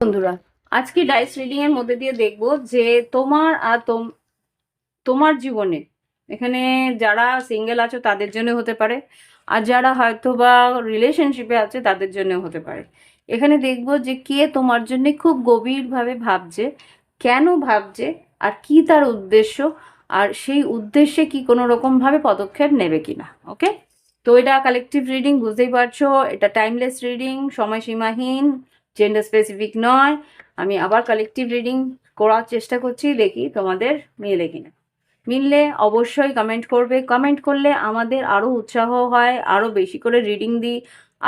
বন্ধুরা আজকে dice reading এর মধ্যে দিয়ে দেখব যে তোমার আর তোম, তোমার জীবনে, এখানে যারা সিঙ্গেল আছো তাদের জন্য হতে পারে, আর যারা হয়তো বা রিলেশনশিপে আছে তাদের জন্য হতে পারে। এখানে দেখব যে কে তোমার জন্য খুব গভীরভাবে ভাবছে, কেন ভাবছে, আর কি তার উদ্দেশ্য, আর সেই উদ্দেশ্যে কি কোনো রকমভাবে পদক্ষেপ নেবে কিনা ওকে তো এটা কালেকটিভ রিডিং বুঝতেই পারছ, এটা টাইমলেস রিডিং সময়সীমাহীন জেন্ডার স্পেসিফিক নয়। আমি আবার কালেকটিভ রিডিং করার চেষ্টা করছি, দেখি তোমাদের মিলে কিনা। মিললে অবশ্যই কমেন্ট করবে। কমেন্ট করলে আমাদের আরও উৎসাহ হয় আরও বেশি করে রিডিং দিই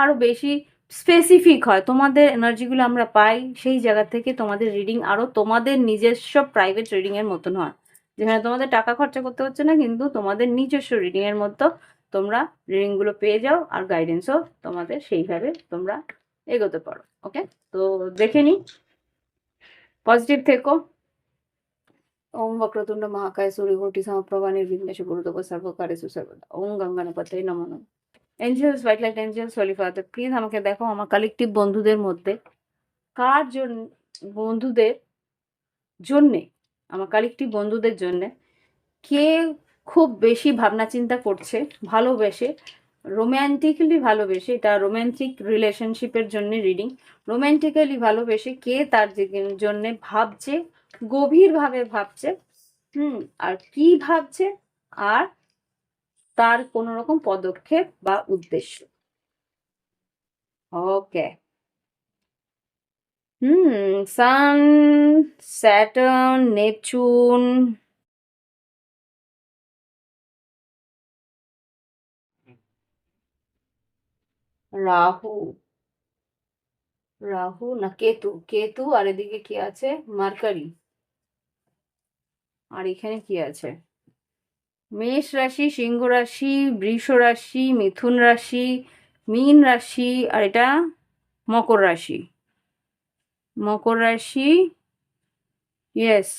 আরও বেশি স্পেসিফিক হয়। তোমাদের এনার্জিগুলো আমরা পাই, সেই জায়গা থেকে তোমাদের রিডিং আরও তোমাদের নিজস্ব প্রাইভেট রিডিংয়ের মতন হয়। যেখানে তোমাদের টাকা খরচা করতে হচ্ছে না, কিন্তু তোমাদের নিজস্ব রিডিংয়ের মতো তোমরা রিডিংগুলো পেয়ে যাও, আর গাইডেন্সও তোমাদের সেইভাবে তোমরা এগোতে পারো ওকে তো দেখে নিই পজিটিভ থেকো। ওম বক্রতুণ্ড মহাকায় সূর্যকোটি সমপ্রভা নির্বিঘ্নেশ গুরুদেব সর্বকারেষু সর্বদা ওম গঙ্গানপতে নমঃ নমঃ। Angels white light angels holy father please আমাকে দেখো আমার কালেকটিভ বন্ধুদের মধ্যে। কার জন্য বন্ধুদের জন্যে, আমার কালেকটিভ বন্ধুদের জন্যে কে খুব বেশি ভাবনা চিন্তা করছে, ভালোবেসে রোম্যান্টিক্যালি ভালোবেসে এটা রোম্যান্টিক রিলেশনশিপের জন্য রিডিং রোম্যান্টিক্যালি ভালোবেসে কে তার জন্য ভাবছে, গভীরভাবে ভাবছে, হুম, আর কি ভাবছে, আর তার কোনো রকম পদক্ষেপ বা উদ্দেশ্য। Okay hmm sun Saturn Neptune Rahu Rahu না কেতু কেতু আর এদিকে কি আছে? মার্কারি। আর এখানে কি আছে? মেষ রাশি, সিংহ রাশি, বৃষ রাশি, মিথুন রাশি, মীন রাশি আর এটা মকর রাশি। মকর রাশি ইয়েস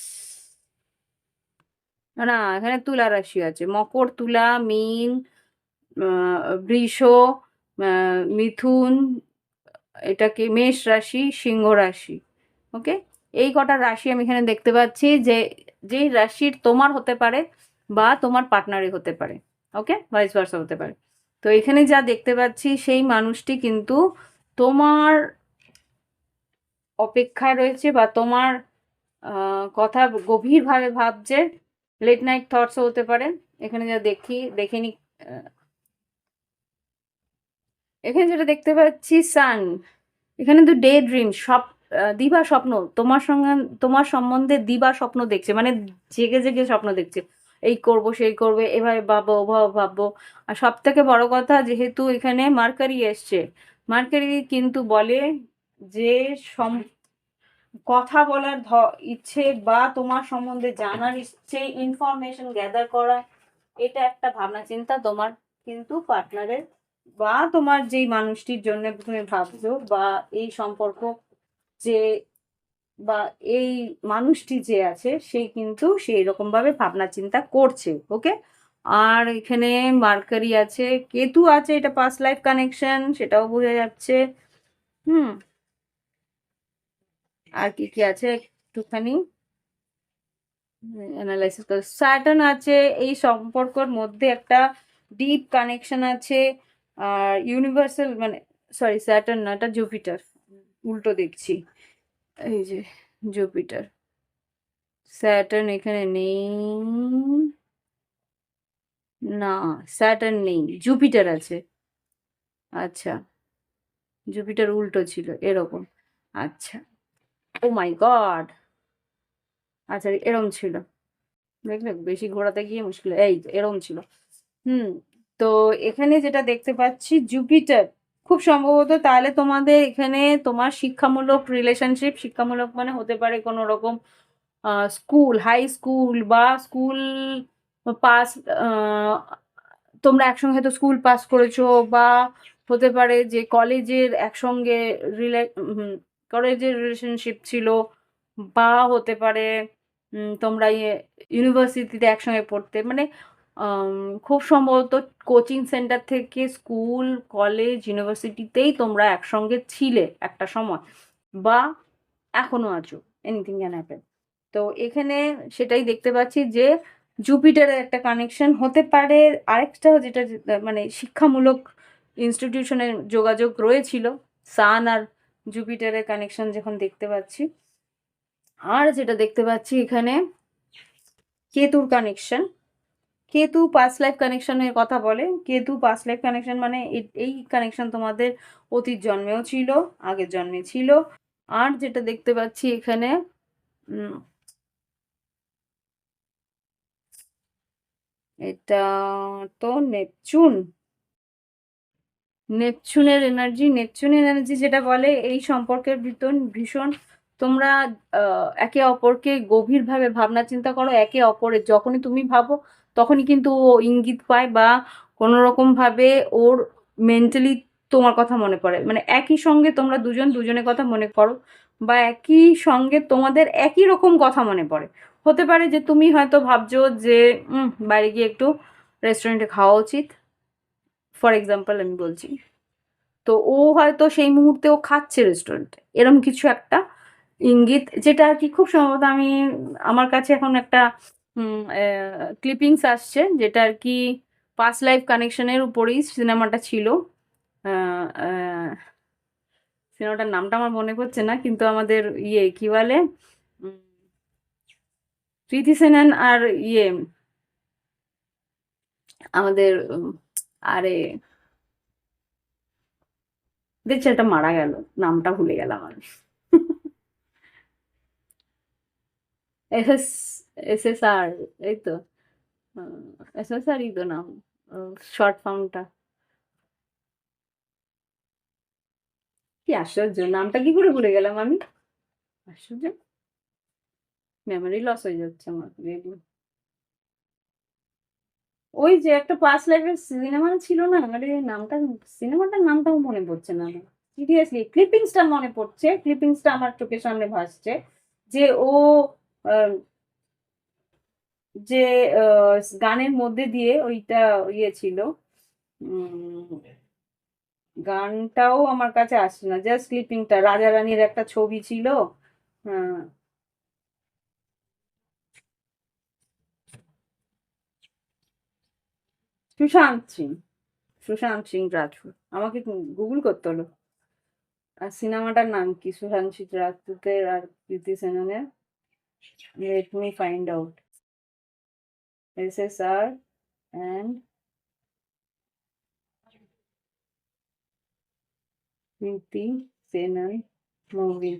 না এখানে তুলা রাশি আছে। মকর, তুলা, মীন বৃষ মিথুন এটাকে মেষ রাশি, সিংহ রাশি ওকে এই কটা রাশি আমি এখানে দেখতে পাচ্ছি যে যেই রাশির তোমার হতে পারে বা তোমার পার্টনারে হতে পারে ওকে ভাইস ভার্সা হতে পারে। তো এখানে যা দেখতে পাচ্ছি, সেই মানুষটি কিন্তু তোমার অপেক্ষায় রয়েছে বা তোমার কথা গভীরভাবে ভাবছে। লেট নাইট থটসও হতে পারে। এখানে যা দেখি, দেখে এখানে যেটা দেখতে পাচ্ছি সান এখানে তো ডে ড্রিম সব দিবা স্বপ্ন। তোমার সঙ্গে, তোমার সম্বন্ধে দিবা স্বপ্ন দেখছে মানে জেগে জেগে স্বপ্ন দেখছে। এই করব, সেই করবে, এভাবে ভাববো ওভাবে ভাববো আর সব থেকে বড় কথা, যেহেতু এখানে মার্কারি এসছে, মার্কারি কিন্তু বলে যে সম, কথা বলার ধ, ইচ্ছে বা তোমার সম্বন্ধে জানার ইচ্ছে ইনফরমেশন গ্যাদার করা, এটা একটা ভাবনা, চিন্তা তোমার কিন্তু পার্টনারের বা তোমার যেই মানুষটির জন্য তুমি ভাবছ বা এই সম্পর্ক যে বা এই মানুষটি যে আছে সেই কিন্তু সেই রকম ভাবে ভাবনা চিন্তা করছে, ওকে? আর এখানে মার্কারি আছে, কেতু আছে, এটা পাস্ট লাইফ কানেকশন সেটাও বোঝা যাচ্ছে। হুম। আর কি কি আছে একটুখানি? অ্যানালাইসিস করে। স্যাটার্ন আছে, এই সম্পর্কর মধ্যে একটা ডিপ কানেকশন আছে। আর ইউনিভার্সাল মানে সরি স্যাটার্ন না, এটা জুপিটার উল্টো দেখছি। এই যে জুপিটার স্যাটার্ন এখানে নেই। না স্যাটার্ন নেই। জুপিটার আছে। আচ্ছা। জুপিটার উল্টো ছিল, এরকম। আচ্ছা। ও মাই গড আচ্ছা এরম ছিল। দেখলে বেশি ঘোরাতে গিয়ে মুশকিল এই এরম ছিল। হুম। তো এখানে যেটা দেখতে পাচ্ছি জুপিটার খুব সম্ভবত তাহলে তোমাদের এখানে তোমার শিক্ষামূলক রিলেশনশিপ শিক্ষামূলক মানে হতে পারে কোনো রকম স্কুল হাই স্কুল বা স্কুল পাস তোমরা একসঙ্গে হয়তো স্কুল পাস করেছ বা হতে পারে যে কলেজের একসঙ্গে রিলে কলেজের রিলেশনশিপ ছিল বা হতে পারে তোমরা ইয়ে ইউনিভার্সিটিতে একসঙ্গে পড়তে। মানে খুব সম্ভবত কোচিং সেন্টার থেকে স্কুল কলেজ ইউনিভার্সিটিতেই তোমরা একসঙ্গে ছিলে একটা সময়, বা এখনও আছো এনিথিং ক্যান হ্যাপেন তো এখানে সেটাই দেখতে পাচ্ছি যে জুপিটারের একটা কানেকশন হতে পারে, আরেকটা যেটা মানে শিক্ষামূলক ইনস্টিটিউশনের যোগাযোগ রয়েছিল, সান আর জুপিটারের কানেকশন যখন দেখতে পাচ্ছি। আর যেটা দেখতে পাচ্ছি এখানে, কেতুর কানেকশন কেতু পাস লাইফ কানেকশনের কথা বলে। কেতু পাস লাইফ কানেকশন মানে এই কানেকশন তোমাদের অতীত জন্মেও ছিল, আগের জন্মে ছিল। আর যেটা দেখতে পাচ্ছি এখানে এটা তো নেপচুন। নেপচুনের এনার্জি নেপচুনের এনার্জি যেটা বলে, এই সম্পর্কের ভিতর ভীষণ তোমরা একে অপরকে গভীরভাবে ভাবনা চিন্তা করো, একে অপরের, যখনই তুমি ভাবো তখনই কিন্তু ও ইঙ্গিত পায় বা কোনো রকম ভাবে ওর মেন্টালি তোমার কথা মনে পড়ে। মানে একই সঙ্গে তোমরা দুজন দুজনের কথা মনে করো বা একই সঙ্গে তোমাদের একই রকম কথা মনে পড়ে। হতে পারে যে তুমি হয়তো ভাবছ যে বাইরে গিয়ে একটু রেস্টুরেন্টে খাওয়া উচিত। ফর এক্সাম্পল আমি বলছি। তো ও হয়তো সেই মুহূর্তে ও খাচ্ছে রেস্টুরেন্টে এরকম কিছু একটা ইঙ্গিত, যেটা আর কি খুব সম্ভবত আমি, আমার কাছে এখন একটা ক্লিপিংস আসছে যেটা আর কি পাস লাইফ কানেকশনের উপরেই সিনেমাটা ছিল। সিনেমাটার নামটা আমার মনে পড়ছে না, কিন্তু আমাদের ইয়ে কি বলে? প্রীতি সেনন আর ইয়ে আমাদের আরে যে ছেলেটা মারা গেল, নামটা ভুলে গেলাম আমি। এস এস এস আর এই তো এস এস আরই তো নাম শর্ট ফর্মটা কি আশ্চর্য নামটা কি করে ভুলে গেলাম আমি আশ্চর্য মেমোরি লস হয়ে যাচ্ছে আমার। ওই যে একটা পাস লাইফের সিনেমা ছিল না আরে নামটা সিনেমাটার নামটাও মনে পড়ছে না সিরিয়াসলি ক্লিপিংসটা মনে পড়ছে ক্লিপিংসটা আমার চোখের সামনে ভাসছে যে ও যে গানের মধ্যে দিয়ে ওইটা ইয়ে ছিল। গানটাও আমার কাছে আসছে না জাস্ট ক্লিপিংটা রাজা রানীর একটা ছবি ছিল। হ্যাঁ। সুশান্ত সিং সুশান্ত সিং রাজপুত আমাকে গুগল করতে হলো। আর সিনেমাটার নাম কি? সুশান্ত সিং রাজপুতের আর Kriti সেননের। Find out S S R and Kriti Sanon movie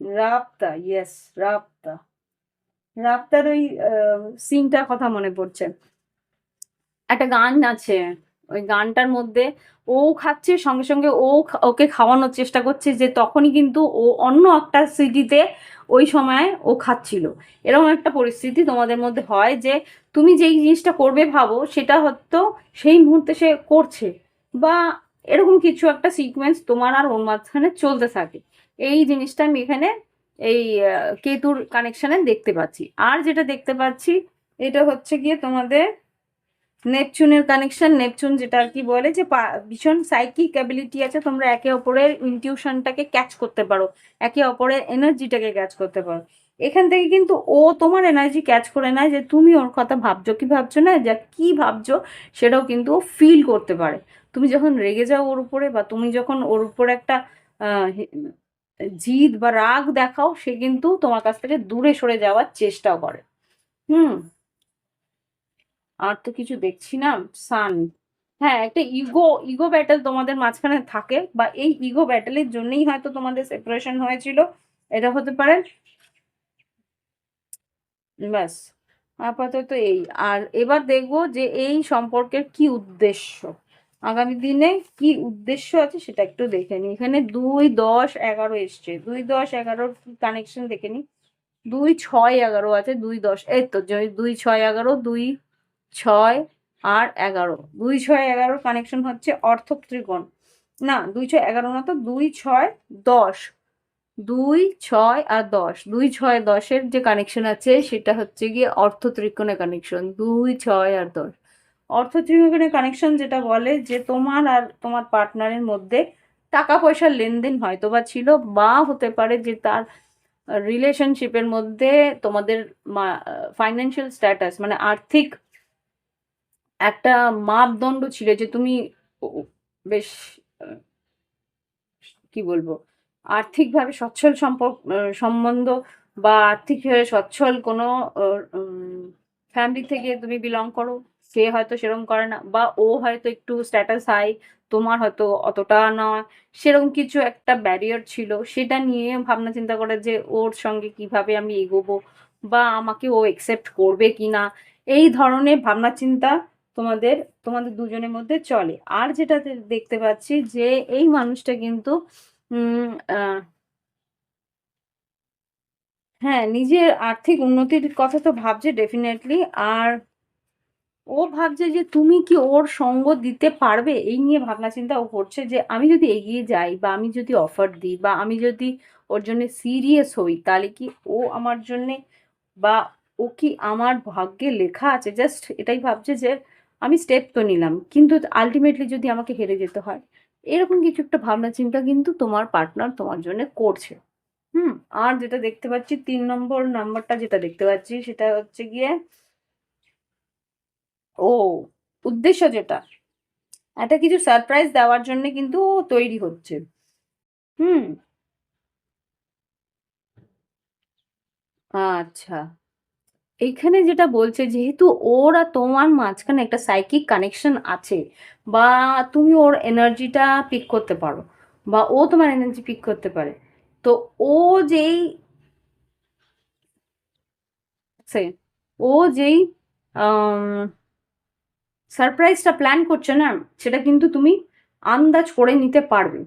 Raabta yes Raabta রাবতার ওই সিনটার কথা মনে পড়ছে। একটা গান আছে। ওই গানটার মধ্যে ও খাচ্ছে, সঙ্গে সঙ্গে ও ওকে খাওয়ানোর চেষ্টা করছে যে তখনই কিন্তু ও অন্য একটা সিটিতে ওই সময় ও খাচ্ছিল। এরকম একটা পরিস্থিতি তোমাদের মধ্যে হয় যে তুমি যেই জিনিসটা করবে ভাবো সেটা হয়তো সেই মুহূর্তে সে করছে বা এরকম কিছু একটা সিকোয়েন্স তোমার আর ওর মাঝখানে চলতে থাকে। এই জিনিসটা আমি এখানে এই কেতুর কানেকশানে দেখতে পাচ্ছি। আর যেটা দেখতে পাচ্ছি, এটা হচ্ছে গিয়ে তোমাদের নেপচুনের কানেকশন নেপচুন যেটা আর কি বলে যে ভীষণ সাইকিক অ্যাবিলিটি আছে, তোমরা একে অপরের ইনটিউশনটাকে ক্যাচ করতে পারো, একে অপরের এনার্জিটাকে ক্যাচ করতে পারো। এখান থেকে কিন্তু ও তোমার এনার্জি ক্যাচ করে নেয় যে তুমি ওর কথা ভাবছ কি ভাবছ না, যা কি ভাবছ সেটাও কিন্তু ও ফিল করতে পারে। তুমি যখন রেগে যাও ওর উপরে বা তুমি যখন ওর উপরে একটা জিদ বা রাগ দেখাও, সে কিন্তু তোমার কাছ থেকে দূরে সরে যাওয়ার চেষ্টাও করে। হুম? আর তো কিছু দেখছি না সান হ্যাঁ একটা ইগো ইগো ব্যাটেল তোমাদের মাঝখানে থাকে, বা এই ইগো ব্যাটেলের জন্যই হয়তো তোমাদের সেপারেশন হয়েছিল, এটা হতে পারে। ব্যাস, আপাতত এই। আর এবার দেখব যে এই সম্পর্কের কি উদ্দেশ্য। আগামী দিনে কি উদ্দেশ্য আছে সেটা একটু দেখে নি এখানে দুই দশ এগারো এসছে। দুই দশ এগারোর কানেকশন দেখে নি দুই ছয় এগারো আছে, দুই দশ, এই তো দুই ছয় এগারো, দুই ছয় আর এগারো। দুই ছয় এগারোর কানেকশন হচ্ছে অর্থ ত্রিকোণ। না, দুই ছয় এগারো না তো দুই ছয় দশ। দুই ছয় আর দশ। দুই ছয় দশের যে কানেকশন আছে সেটা হচ্ছে গিয়ে অর্থ ত্রিকোণের কানেকশন দুই ছয় আর দশ। অর্থ ত্রিকোণের কানেকশন যেটা বলে যে তোমার আর তোমার পার্টনারের মধ্যে টাকা পয়সার লেনদেন হয়তো বা ছিল বা হতে পারে যে তার রিলেশনশিপের মধ্যে তোমাদের ফাইন্যান্সিয়াল স্ট্যাটাস মানে আর্থিক একটা মাপদণ্ড ছিল যে তুমি বেশ কি বলব, আর্থিকভাবে সচ্ছল সম্পর্ক সম্বন্ধ বা আর্থিকভাবে সচ্ছল কোনো ফ্যামিলি থেকে তুমি বিলং করো, সে হয়তো সেরকম করে না, বা ও হয়তো একটু স্ট্যাটাস হাই তোমার হয়তো অতটা নয়, সেরকম কিছু একটা ব্যারিয়ার ছিল, সেটা নিয়ে ভাবনা চিন্তা করে যে ওর সঙ্গে কীভাবে আমি এগোবো, বা আমাকে ও একসেপ্ট করবে কি না এই ধরনের ভাবনা চিন্তা তোমাদের তোমাদের দুজনের মধ্যে চলে। আর যেটা দেখতে পাচ্ছি যে এই মানুষটা কিন্তু হ্যাঁ নিজের আর্থিক উন্নতির কথা তো ভাবছে ডেফিনেটলি আর ও ভাবছে যে তুমি কি ওর সঙ্গ দিতে পারবে? এই নিয়ে ভাবনা চিন্তা ও করছে যে আমি যদি এগিয়ে যাই বা আমি যদি অফার দিই বা আমি যদি ওর জন্য সিরিয়াস হই, তাহলে কি ও আমার জন্যে বা ও কি আমার ভাগ্যে লেখা আছে? জাস্ট এটাই ভাবছে যে আমি স্টেপ তো নিলাম, কিন্তু আলটিমেটলি যদি আমাকে হেরে যেতে হয়, এরকম কিছু একটা ভাবনা চিন্তা কিন্তু তোমার পার্টনার তোমার জন্য করছে। হুম, আর যেটা দেখতে পাচ্ছি, তিন নম্বর নাম্বারটা যেটা দেখতে পাচ্ছি, সেটা হচ্ছে গিয়ে ও, উদ্দেশ্য যেটা, একটা কিছু সারপ্রাইজ দেওয়ার জন্য কিন্তু তৈরি হচ্ছে। হুম। আচ্ছা। এইখানে যেটা বলছে, যেহেতু ওর আর তোমার মাঝখানে একটা সাইকিক কানেকশন আছে, বা তুমি ওর এনার্জিটা পিক করতে পারো, বা ও তোমার এনার্জি পিক করতে পারে, তো ও যেই সে, ও যেই সারপ্রাইজটা প্ল্যান করছে না, সেটা কিন্তু তুমি আন্দাজ করে নিতে পারবে।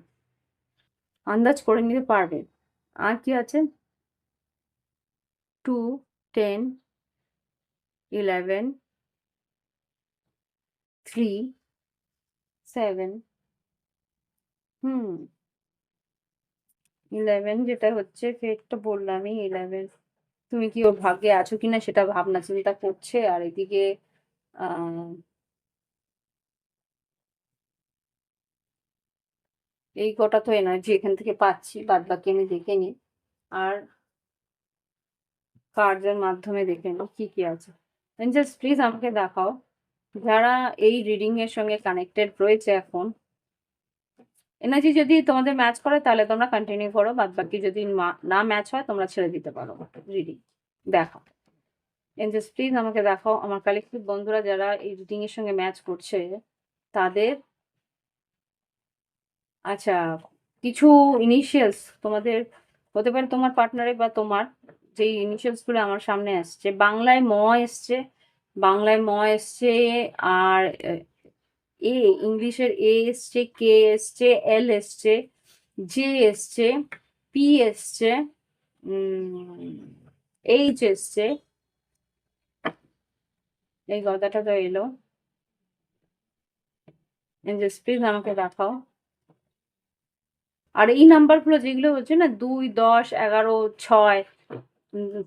আন্দাজ করে নিতে পারবে। আর কি আছে? Two ten eleven three seven hmm eleven যেটা হচ্ছে ফেরটা বললামই ইলেভেন তুমি কি ওর ভাগ্যে আছো কিনা সেটা ভাবনা চিন্তা করছে, আর এদিকে এই কটা তো এনার্জি এখান থেকে পাচ্ছি বাদ বাকি আমি দেখে নিই। আর কার্ডের মাধ্যমে দেখে নিই কি কি আছে। জাস্ট প্লিজ আমাকে দেখাও, যারা এই রিডিং এর সঙ্গে কানেক্টেড রয়েছে এখন। এনার্জি যদি তোমাদের ম্যাচ করে, তাহলে তোমরা কন্টিনিউ করো বাদ বাকি যদি না ম্যাচ হয়, তোমরা ছেড়ে দিতে পারো রিডিং দেখাও। এনজেস প্লিজ আমাকে দেখাও, আমার কালেক্টিভ বন্ধুরা যারা এই রিডিং এর সঙ্গে ম্যাচ করছে, তাদের আচ্ছা কিছু ইনিশিয়ালস তোমাদের, হতে পারে তোমার পার্টনারে বা তোমার যে ইনিশিয়ালসগুলো আমার সামনে আসছে, বাংলায় ম এসছে, বাংলায় ম এসছে আর, এ ইংলিশের এ এসছে, কে এসছে, এল এসছে, জে এসছে, পি এসছে এইচ এসছে। এই কথাটা তো এলো। প্লিজ আমাকে দেখাও। আর এই নাম্বারগুলো যেগুলো হচ্ছে না, দুই, দশ, এগারো, ছয়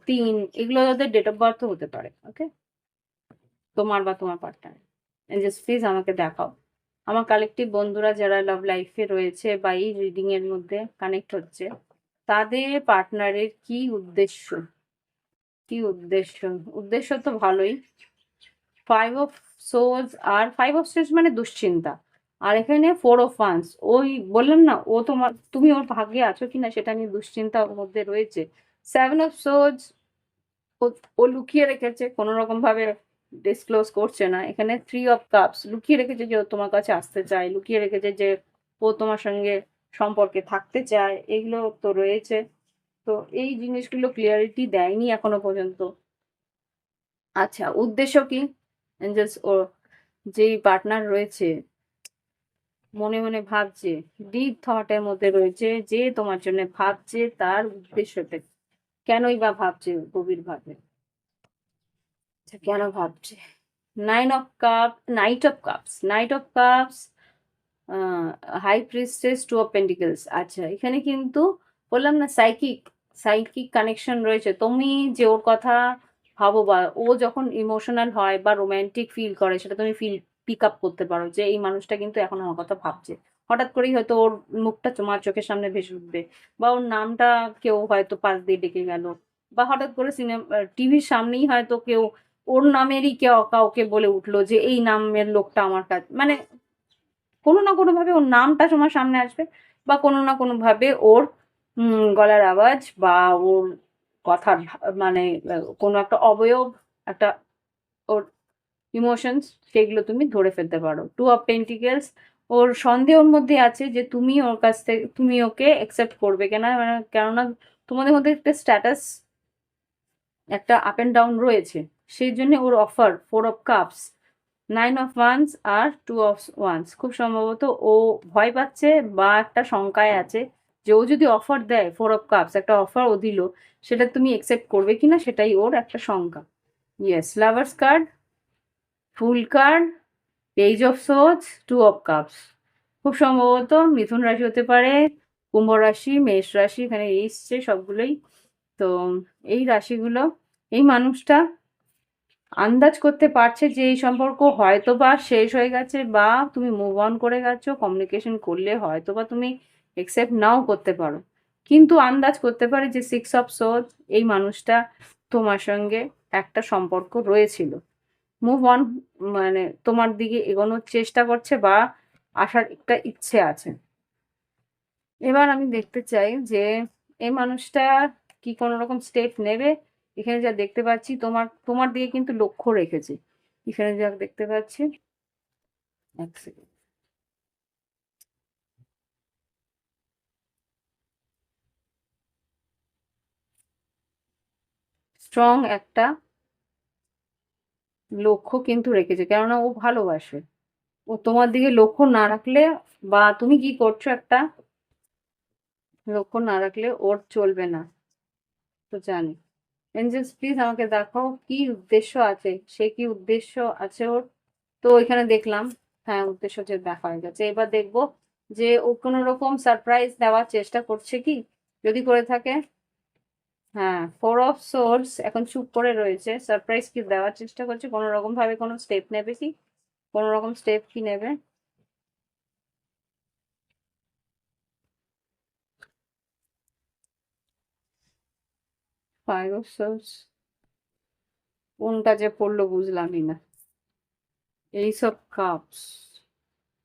তিন, এগুলো ওদের ডেট অফ বার্থ হতে পারে ওকে তোমার বা তোমার পার্টনার জাস্ট প্লিজ আমাকে দেখাও। আমার কালেকটিভ বন্ধুরা যারা লাভ লাইফে রয়েছে বা এই রিডিং এর মধ্যে কানেক্ট হচ্ছে, তাদের পার্টনারের কি উদ্দেশ্য? কি উদ্দেশ্য? উদ্দেশ্য তো ভালোই। ফাইভ অফ সোজ আর ফাইভ অফ সোজ মানে দুশ্চিন্তা। আর এখানে ফোর অফ ওয়ান্স ওই বললাম না, ও তোমার, তুমি ওর ভাগ্যে আছো কিনা সেটা নিয়ে দুশ্চিন্তা ওর মধ্যে রয়েছে। সেভেন অফ সোজ ও লুকিয়ে রেখেছে, কোনো রকম ভাবে ডিসক্লোজ করছে না। এখানে থ্রি অফ কাপস লুকিয়ে রেখেছে যে ও তোমার কাছে আসতে চায়, লুকিয়ে রেখেছে যে ও তোমার সঙ্গে সম্পর্কে থাকতে চায়, এগুলো তো রয়েছে। তো এই জিনিসগুলো ক্লিয়ারিটি দেয়নি এখনও পর্যন্ত। আচ্ছা উদ্দেশ্য কি? জাস্ট ও যেই পার্টনার রয়েছে, মনে মনে ভাবছে ডিপ থটের মধ্যে রয়েছে যে তোমার জন্য ভাবছে তার উদ্দেশ্যটা? কেনই বা ভাবছে গভীর ভাবে? আচ্ছা কেন ভাবছে? Nine of cup knight of cups knight of cups high priestess two of pentacles আচ্ছা এখানে কিন্তু বললাম না সাইকিক সাইকিক কানেকশন রয়েছে। তুমি যে ওর কথা ভাবো বা ও যখন ইমোশনাল হয় বা রোমান্টিক ফিল করে সেটা তুমি ফিল পিক আপ করতে পারো যে এই মানুষটা কিন্তু এখন আমার কথা ভাবছে। হঠাৎ করেই হয়তো ওর মুখটা তোমার চোখের সামনে ভেসে উঠবে বা ওর নামটা কেউ হয়তো পাশ দিয়ে ডেকে গেল বা হঠাৎ করে সিনেমা টিভির সামনেই হয়তো কেউ ওর নামেরই কেউ কাউকে বলে উঠল যে এই নামের লোকটা আমার কাছে মানে কোনো না কোনোভাবে ওর নামটা তোমার সামনে আসবে বা কোনো না কোনোভাবে ওর গলার আওয়াজ বা ওর কথার মানে কোনো একটা অবয়ব, একটা ওর ইমোশনস সেগুলো তুমি ধরে ফেলতে পারো। টু অফ পেন্টিকেলস ওর সন্দেহর মধ্যে আছে যে তুমি ওর কাছ থেকে, তুমি ওকে অ্যাকসেপ্ট করবে কেন? মানে কেননা তোমাদের মধ্যে একটা স্ট্যাটাস একটা আপ অ্যান্ড ডাউন রয়েছে। সেই জন্য ওর offer four of cups nine of wands R two of wands খুব সম্ভবত ও ভয় পাচ্ছে বা একটা শঙ্কায় আছে যে ও যদি অফার দেয় ফোর অফ কাপস একটা অফার ও দিল, সেটা তুমি অ্যাকসেপ্ট করবে কিনা সেটাই ওর একটা শঙ্কা। Yes lovers card fool card page of সোজ two of cups খুব সম্ভবত মিথুন রাশি হতে পারে, কুম্ভ রাশি, মেষ রাশি, এখানে এসছে সবগুলোই। তো এই রাশিগুলো, এই মানুষটা আন্দাজ করতে পারছে যে এই সম্পর্ক হয়তো বা শেষ হয়ে গেছে বা তুমি মুভ অন করে গেছো কমিউনিকেশন করলে হয়তো বা তুমি একসেপ্ট নাও করতে পারো। কিন্তু আন্দাজ করতে পারে যে সিক্স অফ সোজ এই মানুষটা তোমার সঙ্গে একটা সম্পর্ক রয়েছিল। মুভ অন মানে তোমার দিকে এগোনোর চেষ্টা করছে বা আসার একটা ইচ্ছে আছে। এবার আমি দেখতে চাই যে এই মানুষটা কি কোনো রকম স্টেপ নেবে? এখানে যা দেখতে পাচ্ছি তোমার তোমার দিকে কিন্তু লক্ষ্য রেখেছে। এখানে যা দেখতে পাচ্ছি, এক সেকেন্ড স্ট্রং একটা লক্ষ্য কিন্তু রেখেছে। কেননা ও ভালোবাসে। ও তোমার দিকে লক্ষ্য না রাখলে বা তুমি কি করছ একটা? লক্ষ্য না রাখলে ওর চলবে না। তো জানি। এঞ্জেলস প্লিজ আমাকে দেখাও কি উদ্দেশ্য আছে? সে কি উদ্দেশ্য আছে ওর? তো ওইখানে দেখলাম। হ্যাঁ উদ্দেশ্য যে দেখা হয়ে গেছে। এবার দেখব যে ও কোনো রকম সারপ্রাইজ দেওয়ার চেষ্টা করছে কি? যদি করে থাকে। হ্যাঁ ফোর অফ সোর্স এখন চুপ করে রয়েছে। সারপ্রাইজ কি দেওয়ার চেষ্টা করছে। কোনো রকম ভাবে কোনো স্টেপ নেবে কি? কোনো রকম স্টেপ কি নেবে? ফাইভ অফ সোর্স কোনটা যে পড়ল বুঝলামই না। এইসব কাপস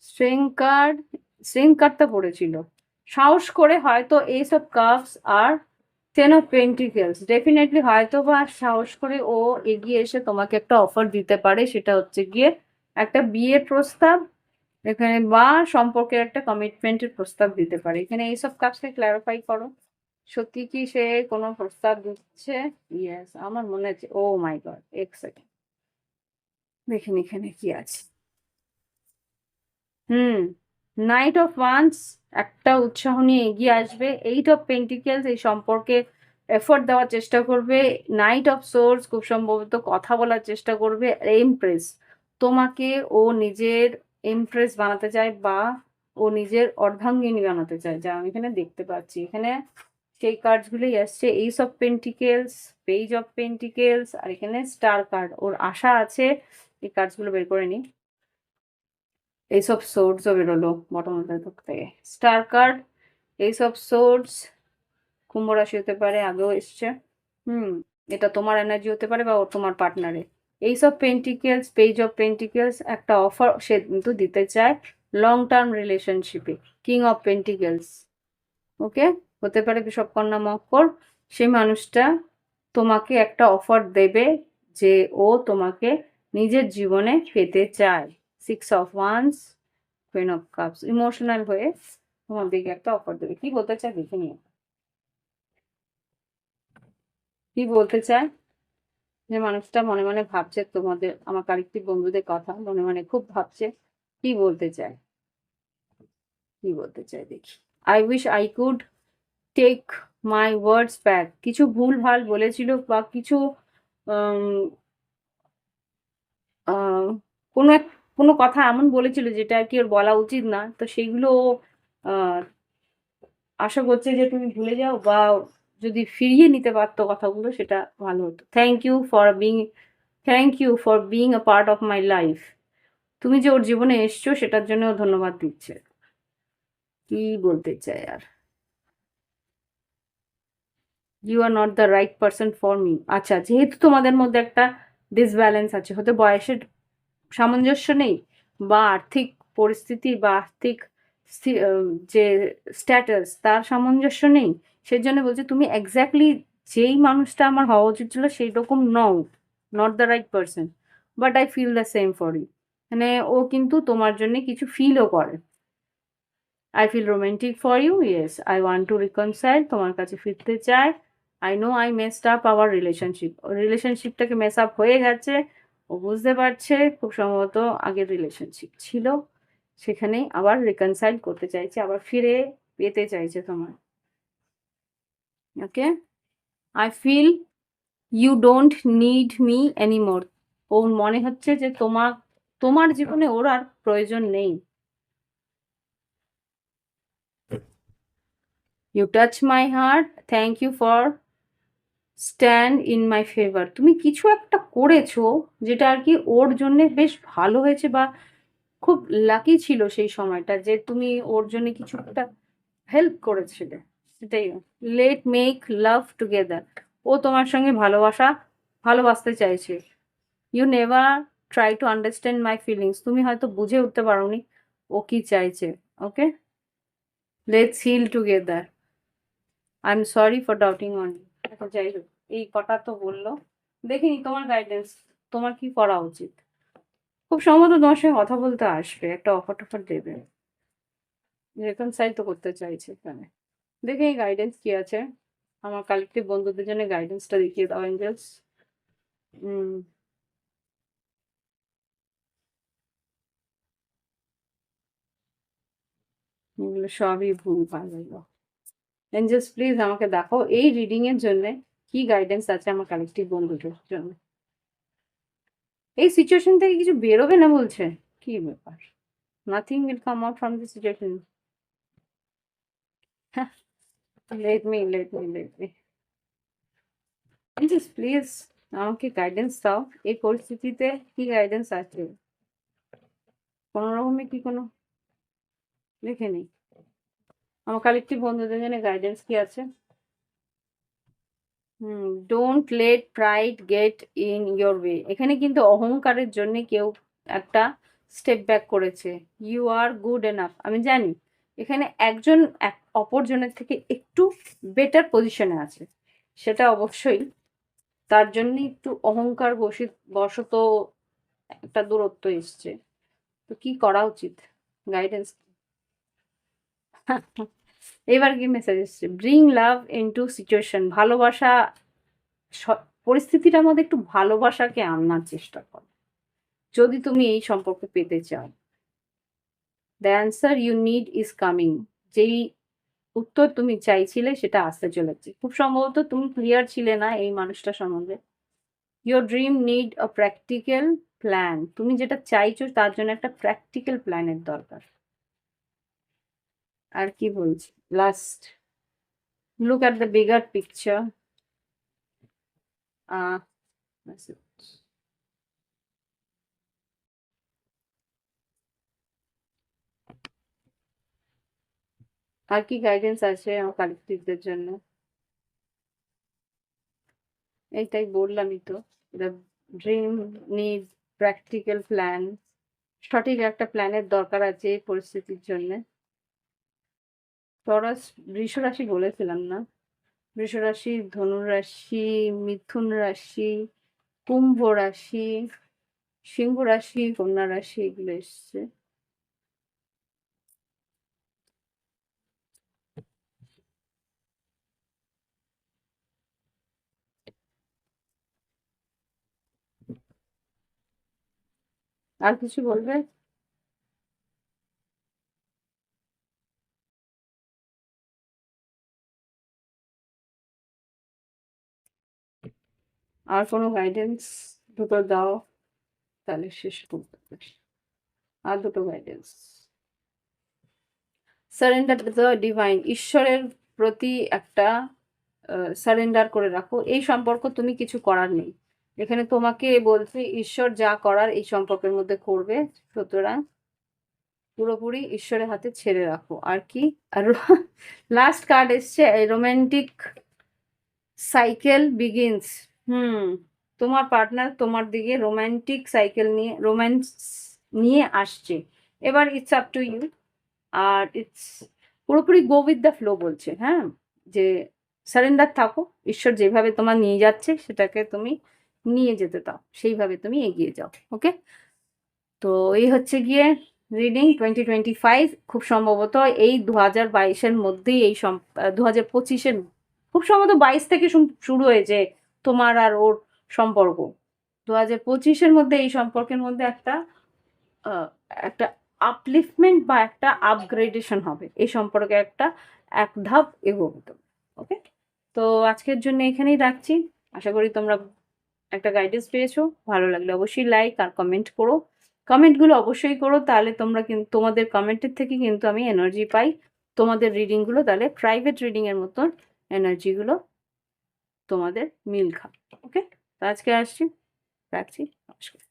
স্ট্রিং কার্ড স্ট্রিং কার্ডটা পড়েছিল। সাহস করে হয়তো এইসব কাপস আর টেন অফ পেন্টিকেলস ডেফিনেটলি হয়তো বা সাহস করে ও এগিয়ে এসে তোমাকে একটা অফার দিতে পারে, সেটা হচ্ছে গিয়ে একটা বিয়ের প্রস্তাব, এখানে বা সম্পর্কের একটা কমিটমেন্টের প্রস্তাব দিতে পারে। এখানে এইসব কাপসকে ক্ল্যারিফাই করো। সত্যি কি সে কোনো প্রস্তাব দিচ্ছে? ইয়েস আমার মনে হচ্ছে ও মাই গড এক সেকেন্ড দেখেন এখানে কি আছে। হুম। নাইট অফ ওয়ান্স একটা উৎসাহ নিয়ে এগিয়ে আসবে। এইট অফ পেন্টিকেলস এই সম্পর্কে এফোর্ট দেওয়ার চেষ্টা করবে। নাইট অফ সোর্স খুব সম্ভবত কথা বলার চেষ্টা করবে। এমপ্রেস তোমাকে ও নিজের এমপ্রেস বানাতে চায় বা ও নিজের অর্ধাঙ্গিনী বানাতে চায়, যা আমি এখানে দেখতে পাচ্ছি। এখানে সেই কার্ডসগুলোই আসছে। Ace of pentacles page of pentacles আর এখানে স্টার কার্ড ওর আশা আছে। এই কার্ডসগুলো বের করে নিই এইসব সোর্সও বেরোলো বটম থেকে স্টার কার্ড এইসব সোর্স কুম্ভ রাশি হতে পারে, আগেও এসছে। হুম, এটা তোমার এনার্জি হতে পারে বা তোমার পার্টনারে এইসব পেন্টিকেলস পেজ অফ পেন্টিকেলস একটা অফার সে কিন্তু দিতে চায় লং টার্ম রিলেশনশিপে কিং অফ পেন্টিকেলস ওকে হতে পারে বিষবকন্যা মকর, সেই মানুষটা তোমাকে একটা অফার দেবে যে ও তোমাকে নিজের জীবনে পেতে চায়। Six of wands queen of cups emotional হয়ে তোমার দিকে একটা অফার দেবে। কি বলতে চায় দেখে নিও। কি বলতে চায়? যে মানুষটা মনে মনে ভাবছে তোমাদের, আমার আরেকটি বন্ধুদের কথা মনে মনে খুব ভাবছে। কি বলতে চায়? কি বলতে চাই দেখি। I wish I could take my words back কিছু ভুল ভালো বলেছিল বা কিছু কোনো এক কোনো কথা এমন বলেছিল যেটা আর কি ওর বলা উচিত না। তো সেইগুলো আশা করছে যে তুমি ভুলে যাও বা যদি ফিরিয়ে নিতে পারতো কথাগুলো সেটা ভালো হতো। Thank you for being thank you for being a part of my life তুমি যে ওর জীবনে এসছো সেটার জন্য ধন্যবাদ দিচ্ছে। কি বলতে চাই আর? You are not the right person for me আচ্ছা যেহেতু তোমাদের মধ্যে একটা ডিসব্যালেন্স আছে হতে বয়সের সামঞ্জস্য নেই বা আর্থিক পরিস্থিতি বা আর্থিক যে স্ট্যাটাস তার সামঞ্জস্য নেই। সেই জন্য বলছে, তুমি এক্স্যাক্টলি যেই মানুষটা আমার হওয়া উচিত ছিল সেই রকম নও not the right person but I feel the same for you মানে ও কিন্তু তোমার জন্য কিছু ফিলও করে। I feel romantic for you yes I want to reconcile তোমার কাছে ফিরতে চাই I know I messed up our relationship রিলেশনশিপটাকে mess up হয়ে গেছে ও বুঝতে পারছে, খুব সম্ভবত আগের রিলেশনশিপ ছিল। সেখানে আবার রিকনসাইল করতে চাইছে, আবার ফিরে পেতে চাইছে তোমার okay I feel you don't need me anymore ওর মনে হচ্ছে যে তোমার তোমার জীবনে ওর আর প্রয়োজন নেই। You touch my heart thank you for stand in my favour তুমি কিছু একটা করেছ যেটা আর কি ওর জন্য বেশ ভালো হয়েছে বা খুব লাকি ছিল সেই সময়টা যে তুমি ওর জন্য কিছু একটা হেল্প করেছিলে। সেটাই। লেট মেক লাভ টুগেদার ও তোমার সঙ্গে ভালোবাসা, ভালোবাসতে চাইছে। You never try to understand my feelings তুমি হয়তো বুঝে উঠতে পারোনি ও কি চাইছে okay let's heal together I am sorry for doubting on আচ্ছা যাই হোক, এই কটা তো বলল। দেখিনি তোমার গাইডেন্স তোমার কি করা উচিত? খুব সম্ভবত তোমার সঙ্গে কথা বলতে আসবে, একটা অফার টফার দেবে। রেকনসাইল তো করতে চাইছে এখানে। দেখে এই গাইডেন্স কি আছে। আমার কালেক্টিভ বন্ধুদের জন্য গাইডেন্সটা দেখিয়ে দাও এঞ্জেলস সবই ভুল পাওয়া এঞ্জেলস প্লিজ আমাকে দেখাও এই রিডিং এর জন্য কি গাইডেন্স আছে আমার কালেক্টিভ বন্ধুদের জন্য? এই সিচুয়েশন থেকে কিছু বেরোবে না বলছে? কি ব্যাপার? Nothing will come out from this situation let me let me let me please please আমাকে গাইডেন্স দাও, এই পরিস্থিতিতে কি গাইডেন্স আছে? কোনো রকমে কি কোনো? লিখে নেই। আমার কালেক্টিভ বন্ধুদের জন্য গাইডেন্স কি আছে? হুম don't let pride get in your way এখানে কিন্তু অহংকারের জন্য কেউ একটা স্টেপ ব্যাক করেছে। ইউ আর গুড এনাফ আমি জানি, এখানে একজন এক, অপরজনের থেকে একটু বেটার পজিশনে আছে। সেটা অবশ্যই তার জন্য একটু অহংকার বসিত বশত একটা দূরত্ব এসছে। তো কি করা উচিত? গাইডেন্স এবার কি মেসেজ এসছে? ব্রিং লাভ ইনটু সিচুয়েশন ভালোবাসা পরিস্থিতিটার মধ্যে একটু ভালোবাসাকে আনার চেষ্টা করো। যদি তুমি এই সম্পর্ক পেতে চাও। The answer you need is coming যেই উত্তর তুমি চাইছিলে সেটা আসতে চলেছে। খুব সম্ভবত তুমি ক্লিয়ার ছিলে না এই মানুষটা সম্বন্ধে। Your dream need a practical plan তুমি যেটা চাইছো তার জন্য একটা প্র্যাকটিক্যাল প্ল্যানের দরকার। আর কি বলছি? Last look at the bigger picture আর কি গাইডেন্স আছে আমার কালেক্টিভদের জন্য? এইটাই বললামই তো। The dream need practical plan সঠিক একটা প্ল্যানের দরকার আছে এই পরিস্থিতির জন্য। টরাস বৃষ রাশি বলেছিলাম না? বৃষ রাশি ধনু রাশি মিথুন রাশি কুম্ভ রাশি সিংহ রাশি কন্যা রাশি এগুলো এসছে। আর কিছু বলবে? আর কোনো গাইডেন্স দুটো দাও, তাহলে শেষ করতে আর দুটো গাইডেন্স সারেন্ডার দ্য ডিভাইন ঈশ্বরের প্রতি একটা সারেন্ডার করে রাখো। এই সম্পর্ক তুমি কিছু করার নেই। এখানে তোমাকে বলছে, ঈশ্বর যা করার এই সম্পর্কের মধ্যে করবে। সুতরাং পুরোপুরি ঈশ্বরের হাতে ছেড়ে রাখো। আর কি? আর লাস্ট কার্ড এসছে রোমান্টিক সাইকেল বিগিনস হুম, তোমার পার্টনার তোমার দিকে রোম্যান্টিক সাইকেল নিয়ে রোম্যান্স নিয়ে আসছে। এবার ইটস আপ টু ইউ আর ইটস পুরোপুরি গো উইথ দ্য ফ্লো বলছে হ্যাঁ? যে সারেন্ডার থাকো, ঈশ্বর যেভাবে তোমার নিয়ে যাচ্ছে সেটাকে তুমি নিয়ে যেতে দাও, সেইভাবে তুমি এগিয়ে যাও ওকে তো এই হচ্ছে গিয়ে রিডিং টোয়েন্টি টোয়েন্টি ফাইভ খুব সম্ভবত এই দু হাজার বাইশের মধ্যেই এই দু হাজার পঁচিশের, খুব সম্ভবত বাইশ থেকে শুরু হয়েছে তোমার আর ওর সম্পর্ক। দু হাজার পঁচিশের মধ্যে এই সম্পর্কের মধ্যে একটা একটা আপলিফমেন্ট বা একটা আপগ্রেডেশন হবে। এই সম্পর্কে একটা, এক ধাপ এগোবে ওকে তো আজকের জন্য এখানেই রাখছি। আশা করি তোমরা একটা গাইডেন্স পেয়েছ। ভালো লাগলে অবশ্যই লাইক আর কমেন্ট করো। কমেন্টগুলো অবশ্যই করো, তাহলে তোমরা কিন্তু তোমাদের কমেন্টের থেকে কিন্তু আমি এনার্জি পাই। তোমাদের রিডিংগুলো তাহলে প্রাইভেট রিডিংয়ের মতন এনার্জিগুলো তোমাদের মিল খাবে ওকে তো আজকে আসছি রাখছি নমস্কার।